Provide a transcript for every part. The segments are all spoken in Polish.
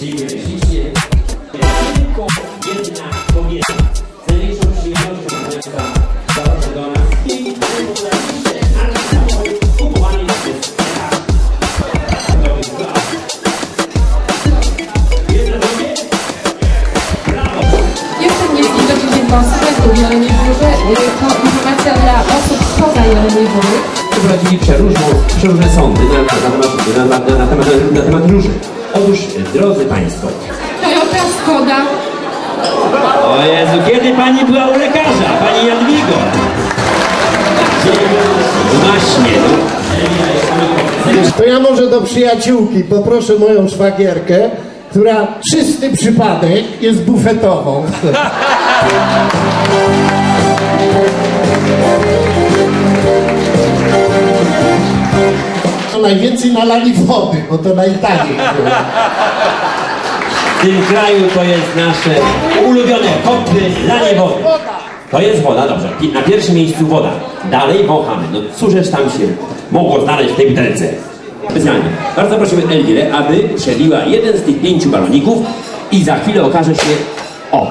Ślicznie. Tylko jedna kobieta z największą przyjemnością Państwa zapraszam do nas i na! Jestem niezwykle dziękuję studentów Jeleniej Góry. To informacja dla osób spoza Jeleniej Góry. Przeprowadzili przeróżną, przeróżne sądy na, na, temat, na, na, na, temat, na temat róży. Otóż, drodzy Państwo, Toyota Skoda. o Jezu, kiedy Pani była u lekarza? Pani Jadwigo? Właśnie. To ja może do przyjaciółki poproszę moją szwagierkę, która czysty przypadek jest bufetową. najwięcej nalali wody, bo to najtaniej było. W tym kraju to jest nasze ulubione kopy, lanie wody. To jest woda, dobrze. Na pierwszym miejscu woda. Dalej wąchamy. No cóżeż tam się mogło znaleźć w tej butelce? Specjalnie. Bardzo prosimy Elwirę, aby przebiła jeden z tych pięciu baloników i za chwilę okaże się... O,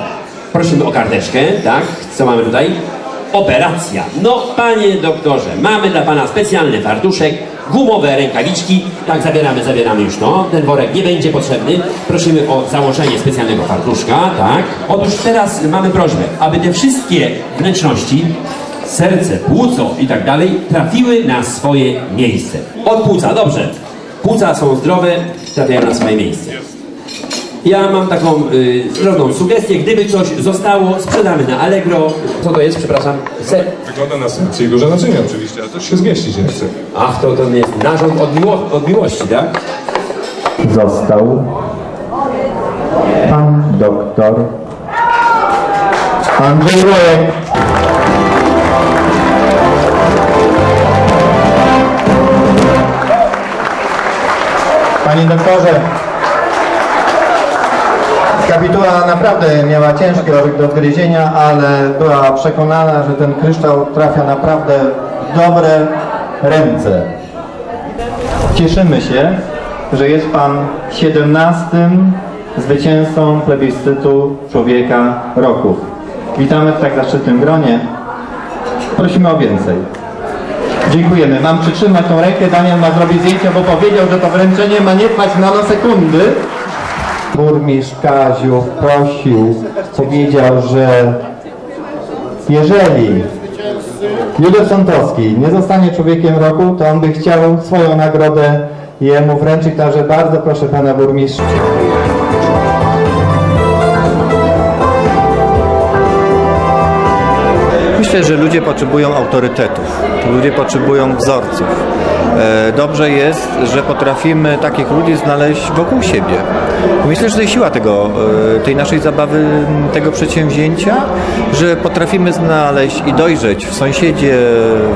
prosimy o karteczkę, tak? Co mamy tutaj? Operacja. No, panie doktorze, mamy dla pana specjalny fartuszek, gumowe rękawiczki. Tak, zabieramy, zabieramy już no. Ten worek nie będzie potrzebny. Prosimy o założenie specjalnego fartuszka, tak. Otóż teraz mamy prośbę, aby te wszystkie wnętrzności, serce, płuco i tak dalej, trafiły na swoje miejsce. Od płuca, dobrze. Płuca są zdrowe, trafiają na swoje miejsce. Ja mam taką y, drobną sugestię, gdyby coś zostało, sprzedamy na Allegro. Co to jest, przepraszam? Se... Wygląda na sensję i duże naczynie oczywiście, ale to się zmieścić nie chce. Ach, to, to jest narząd od, miło- od miłości, tak? został pan doktor Andrzej Rojek. Panie doktorze, kapituła naprawdę miała ciężki orzech do odgryzienia, ale była przekonana, że ten kryształ trafia naprawdę w dobre ręce. Cieszymy się, że jest Pan 17 zwycięzcą plebiscytu Człowieka Roku. Witamy w tak zaszczytnym gronie. Prosimy o więcej. Dziękujemy. Mam przytrzymać tą rękę. Daniel ma zrobić zdjęcie, bo powiedział, że to wręczenie ma nie trwać nanosekundy. Burmistrz Kaziu prosił, powiedział, że jeżeli Józef Sątowski nie zostanie człowiekiem roku, to on by chciał swoją nagrodę jemu wręczyć, także bardzo proszę pana burmistrza. Myślę, że ludzie potrzebują autorytetów, ludzie potrzebują wzorców. E, Dobrze jest, że potrafimy takich ludzi znaleźć wokół siebie. Myślę, że to jest siła tego, e, tej naszej zabawy, tego przedsięwzięcia, że potrafimy znaleźć i dojrzeć w sąsiedzie,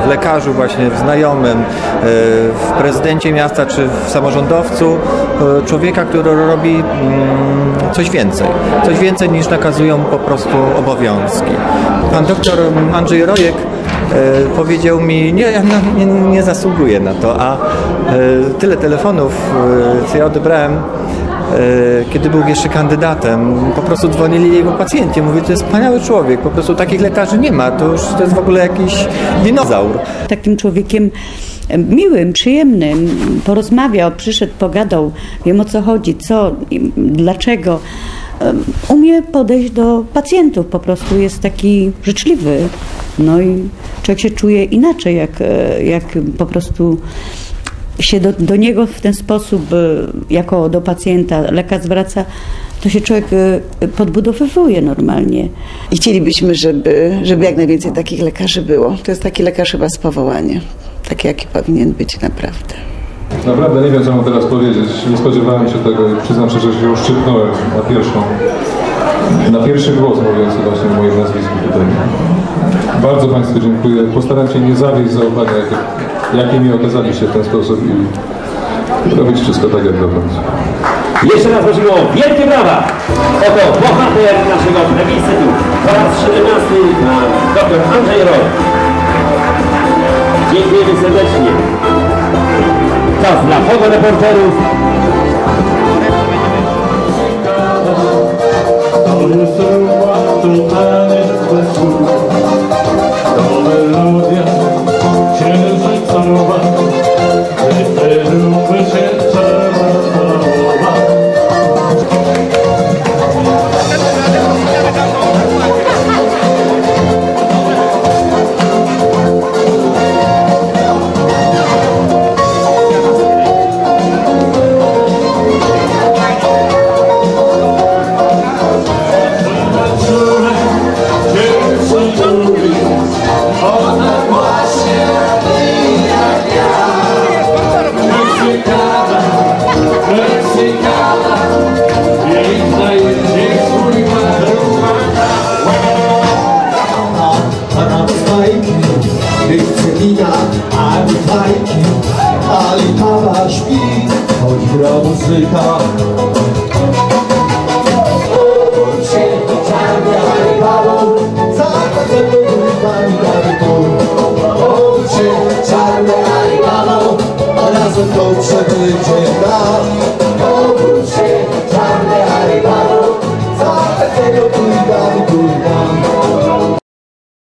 w lekarzu właśnie, w znajomym, e, w prezydencie miasta czy w samorządowcu człowieka, który robi mm, coś więcej. Coś więcej niż nakazują po prostu obowiązki. Pan doktor Andrzej Rojek e, powiedział mi, nie, ja no, nie, nie zasługuję na to, a e, tyle telefonów, e, co ja odebrałem, kiedy był jeszcze kandydatem, po prostu dzwonili jego pacjenci. Mówię, to jest wspaniały człowiek, po prostu takich lekarzy nie ma, to już to jest w ogóle jakiś dinozaur. takim człowiekiem em, miłym, przyjemnym, porozmawiał, przyszedł, pogadał, wiem o co chodzi, co, dlaczego. Umie podejść do pacjentów, po prostu jest taki życzliwy. No i człowiek się czuje inaczej, jak, e, jak po prostu się do, do niego w ten sposób, e, jako do pacjenta, lekarz zwraca, to się człowiek e, podbudowywuje normalnie. I chcielibyśmy, żeby, żeby jak najwięcej takich lekarzy było. To jest taki lekarz chyba z powołania. Taki, jaki powinien być naprawdę. Naprawdę nie wiem, co mam teraz powiedzieć. Nie spodziewałem się tego i przyznam szczerze, że się uszczypnąłem na pierwszą, na pierwszy głos mówiący właśnie o moim nazwisku tutaj. Bardzo Państwu dziękuję. Postaram się nie zawieść zaufania, jakie, jakie mi okazaliście w ten sposób i robić wszystko tak, jak dotąd. Jeszcze raz prosimy o wielkie brawa. Oto bohater naszego plebiscytu po raz 17 pan dr Andrzej Roj. Dziękujemy serdecznie. La foto de porteros. Kawa śpi, choć gra muzyka. Się to czarny Hannibal, zakaz to pani Hannibal. Oczy czarne Hannibal, razem to przebycie da.